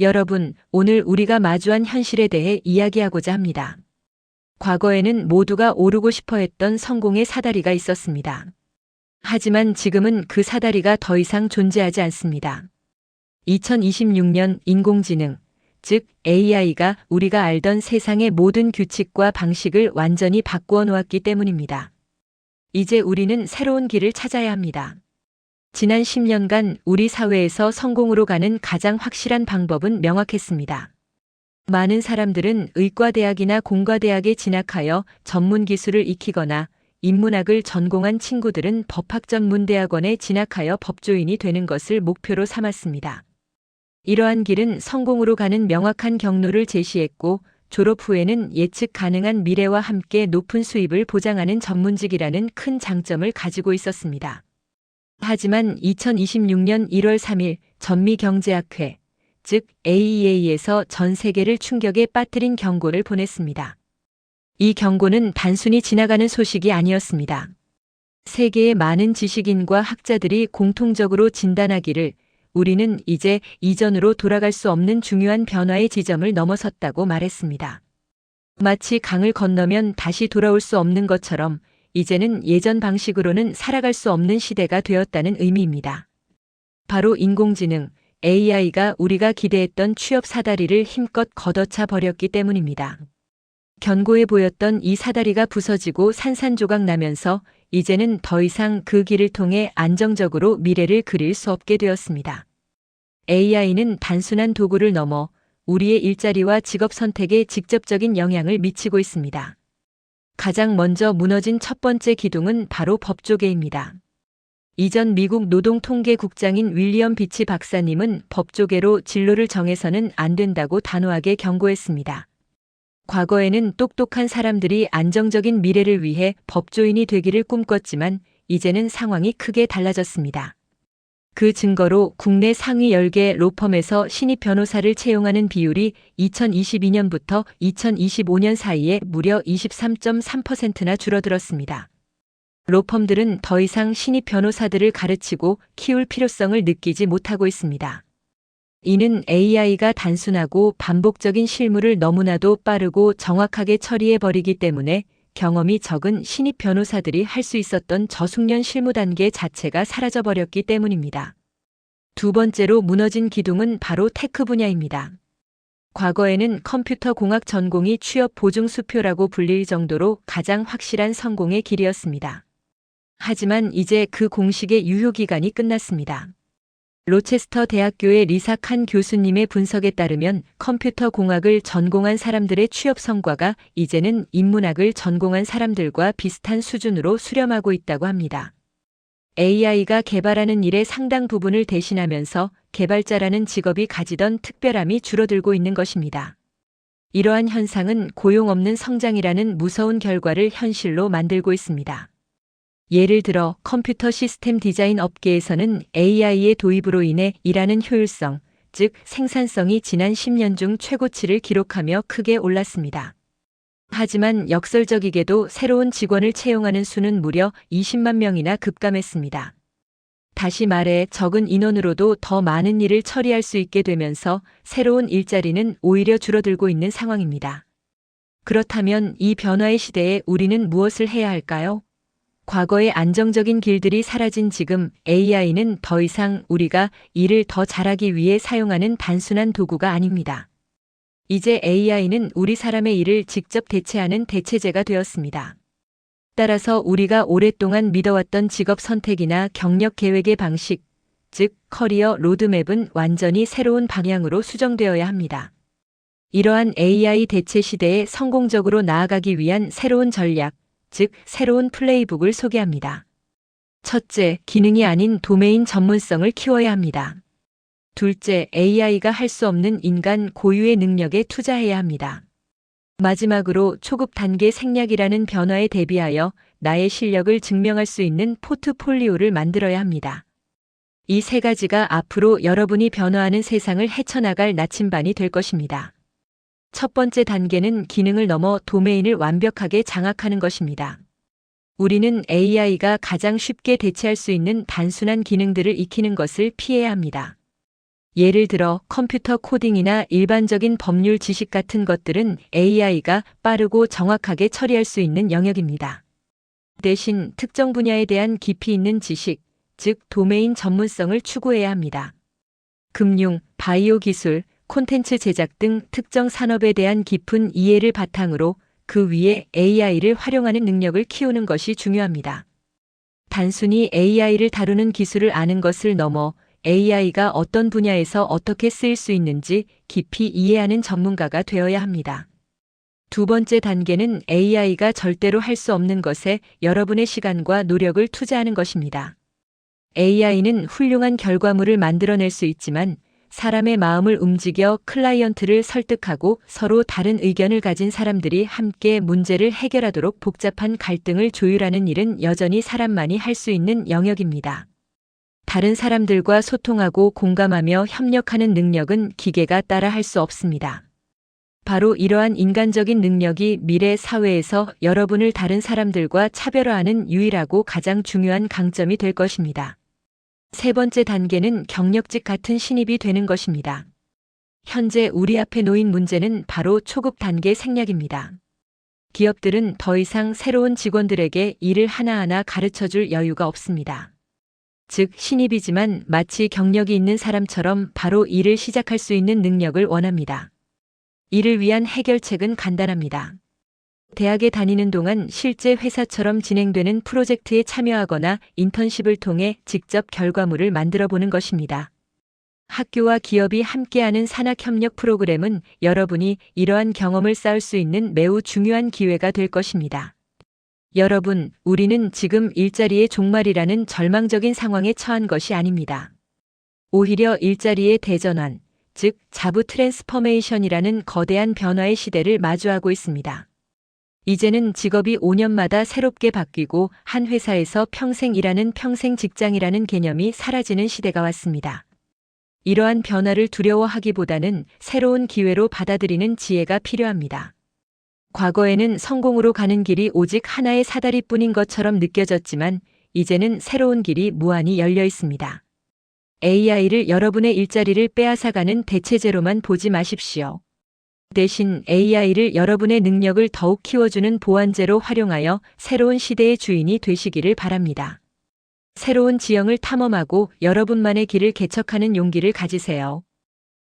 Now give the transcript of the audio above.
여러분, 오늘 우리가 마주한 현실에 대해 이야기하고자 합니다. 과거에는 모두가 오르고 싶어 했던 성공의 사다리가 있었습니다. 하지만 지금은 그 사다리가 더 이상 존재하지 않습니다. 2026년 인공지능, 즉 AI가 우리가 알던 세상의 모든 규칙과 방식을 완전히 바꾸어 놓았기 때문입니다. 이제 우리는 새로운 길을 찾아야 합니다. 지난 10년간 우리 사회에서 성공으로 가는 가장 확실한 방법은 명확했습니다. 많은 사람들은 의과대학이나 공과대학에 진학하여 전문 기술을 익히거나 인문학을 전공한 친구들은 법학 전문 대학원에 진학하여 법조인이 되는 것을 목표로 삼았습니다. 이러한 길은 성공으로 가는 명확한 경로를 제시했고 졸업 후에는 예측 가능한 미래와 함께 높은 수입을 보장하는 전문직이라는 큰 장점을 가지고 있었습니다. 하지만 2026년 1월 3일 전미경제학회, 즉 AEA에서 전 세계를 충격에 빠뜨린 경고를 보냈습니다. 이 경고는 단순히 지나가는 소식이 아니었습니다. 세계의 많은 지식인과 학자들이 공통적으로 진단하기를 우리는 이제 이전으로 돌아갈 수 없는 중요한 변화의 지점을 넘어섰다고 말했습니다. 마치 강을 건너면 다시 돌아올 수 없는 것처럼 이제는 예전 방식으로는 살아갈 수 없는 시대가 되었다는 의미입니다. 바로 인공지능, AI가 우리가 기대했던 취업 사다리를 힘껏 걷어차 버렸기 때문입니다. 견고해 보였던 이 사다리가 부서지고 산산조각 나면서 이제는 더 이상 그 길을 통해 안정적으로 미래를 그릴 수 없게 되었습니다. AI는 단순한 도구를 넘어 우리의 일자리와 직업 선택에 직접적인 영향을 미치고 있습니다. 가장 먼저 무너진 첫 번째 기둥은 바로 법조계입니다. 이전 미국 노동통계국장인 윌리엄 비치 박사님은 법조계로 진로를 정해서는 안 된다고 단호하게 경고했습니다. 과거에는 똑똑한 사람들이 안정적인 미래를 위해 법조인이 되기를 꿈꿨지만 이제는 상황이 크게 달라졌습니다. 그 증거로 국내 상위 10개 로펌에서 신입 변호사를 채용하는 비율이 2022년부터 2025년 사이에 무려 23.3%나 줄어들었습니다. 로펌들은 더 이상 신입 변호사들을 가르치고 키울 필요성을 느끼지 못하고 있습니다. 이는 AI가 단순하고 반복적인 실무를 너무나도 빠르고 정확하게 처리해버리기 때문에 경험이 적은 신입 변호사들이 할 수 있었던 저숙련 실무 단계 자체가 사라져버렸기 때문입니다. 두 번째로 무너진 기둥은 바로 테크 분야입니다. 과거에는 컴퓨터 공학 전공이 취업 보증 수표라고 불릴 정도로 가장 확실한 성공의 길이었습니다. 하지만 이제 그 공식의 유효기간이 끝났습니다. 로체스터 대학교의 리사 칸 교수님의 분석에 따르면 컴퓨터 공학을 전공한 사람들의 취업 성과가 이제는 인문학을 전공한 사람들과 비슷한 수준으로 수렴하고 있다고 합니다. AI가 개발하는 일의 상당 부분을 대신하면서 개발자라는 직업이 가지던 특별함이 줄어들고 있는 것입니다. 이러한 현상은 고용 없는 성장이라는 무서운 결과를 현실로 만들고 있습니다. 예를 들어 컴퓨터 시스템 디자인 업계에서는 AI의 도입으로 인해 일하는 효율성, 즉 생산성이 지난 10년 중 최고치를 기록하며 크게 올랐습니다. 하지만 역설적이게도 새로운 직원을 채용하는 수는 무려 20만 명이나 급감했습니다. 다시 말해 적은 인원으로도 더 많은 일을 처리할 수 있게 되면서 새로운 일자리는 오히려 줄어들고 있는 상황입니다. 그렇다면 이 변화의 시대에 우리는 무엇을 해야 할까요? 과거의 안정적인 길들이 사라진 지금 AI는 더 이상 우리가 일을 더 잘하기 위해 사용하는 단순한 도구가 아닙니다. 이제 AI는 우리 사람의 일을 직접 대체하는 대체제가 되었습니다. 따라서 우리가 오랫동안 믿어왔던 직업 선택이나 경력 계획의 방식, 즉 커리어 로드맵은 완전히 새로운 방향으로 수정되어야 합니다. 이러한 AI 대체 시대에 성공적으로 나아가기 위한 새로운 전략, 즉 새로운 플레이북을 소개합니다. 첫째, 기능이 아닌 도메인 전문성을 키워야 합니다. 둘째, AI가 할 수 없는 인간 고유의 능력에 투자해야 합니다. 마지막으로 초급 단계 생략이라는 변화에 대비하여 나의 실력을 증명할 수 있는 포트폴리오를 만들어야 합니다. 이 세 가지가 앞으로 여러분이 변화하는 세상을 헤쳐나갈 나침반이 될 것입니다. 첫 번째 단계는 기능을 넘어 도메인을 완벽하게 장악하는 것입니다. 우리는 AI가 가장 쉽게 대체할 수 있는 단순한 기능들을 익히는 것을 피해야 합니다. 예를 들어 컴퓨터 코딩이나 일반적인 법률 지식 같은 것들은 AI가 빠르고 정확하게 처리할 수 있는 영역입니다. 대신 특정 분야에 대한 깊이 있는 지식, 즉 도메인 전문성을 추구해야 합니다. 금융, 바이오 기술, 콘텐츠 제작 등 특정 산업에 대한 깊은 이해를 바탕으로 그 위에 AI를 활용하는 능력을 키우는 것이 중요합니다. 단순히 AI를 다루는 기술을 아는 것을 넘어 AI가 어떤 분야에서 어떻게 쓰일 수 있는지 깊이 이해하는 전문가가 되어야 합니다. 두 번째 단계는 AI가 절대로 할 수 없는 것에 여러분의 시간과 노력을 투자하는 것입니다. AI는 훌륭한 결과물을 만들어낼 수 있지만 사람의 마음을 움직여 클라이언트를 설득하고 서로 다른 의견을 가진 사람들이 함께 문제를 해결하도록 복잡한 갈등을 조율하는 일은 여전히 사람만이 할 수 있는 영역입니다. 다른 사람들과 소통하고 공감하며 협력하는 능력은 기계가 따라 할 수 없습니다. 바로 이러한 인간적인 능력이 미래 사회에서 여러분을 다른 사람들과 차별화하는 유일하고 가장 중요한 강점이 될 것입니다. 세 번째 단계는 경력직 같은 신입이 되는 것입니다. 현재 우리 앞에 놓인 문제는 바로 초급 단계 생략입니다. 기업들은 더 이상 새로운 직원들에게 일을 하나하나 가르쳐 줄 여유가 없습니다. 즉, 신입이지만 마치 경력이 있는 사람처럼 바로 일을 시작할 수 있는 능력을 원합니다. 이를 위한 해결책은 간단합니다. 대학에 다니는 동안 실제 회사처럼 진행되는 프로젝트에 참여하거나 인턴십을 통해 직접 결과물을 만들어 보는 것입니다. 학교와 기업이 함께하는 산학협력 프로그램은 여러분이 이러한 경험을 쌓을 수 있는 매우 중요한 기회가 될 것입니다. 여러분, 우리는 지금 일자리의 종말이라는 절망적인 상황에 처한 것이 아닙니다. 오히려 일자리의 대전환, 즉 자부 트랜스퍼메이션이라는 거대한 변화의 시대를 마주하고 있습니다. 이제는 직업이 5년마다 새롭게 바뀌고 한 회사에서 평생 일하는 평생 직장이라는 개념이 사라지는 시대가 왔습니다. 이러한 변화를 두려워하기보다는 새로운 기회로 받아들이는 지혜가 필요합니다. 과거에는 성공으로 가는 길이 오직 하나의 사다리뿐인 것처럼 느껴졌지만 이제는 새로운 길이 무한히 열려 있습니다. AI를 여러분의 일자리를 빼앗아가는 대체제로만 보지 마십시오. 대신 AI를 여러분의 능력을 더욱 키워주는 보완제로 활용하여 새로운 시대의 주인이 되시기를 바랍니다. 새로운 지형을 탐험하고 여러분만의 길을 개척하는 용기를 가지세요.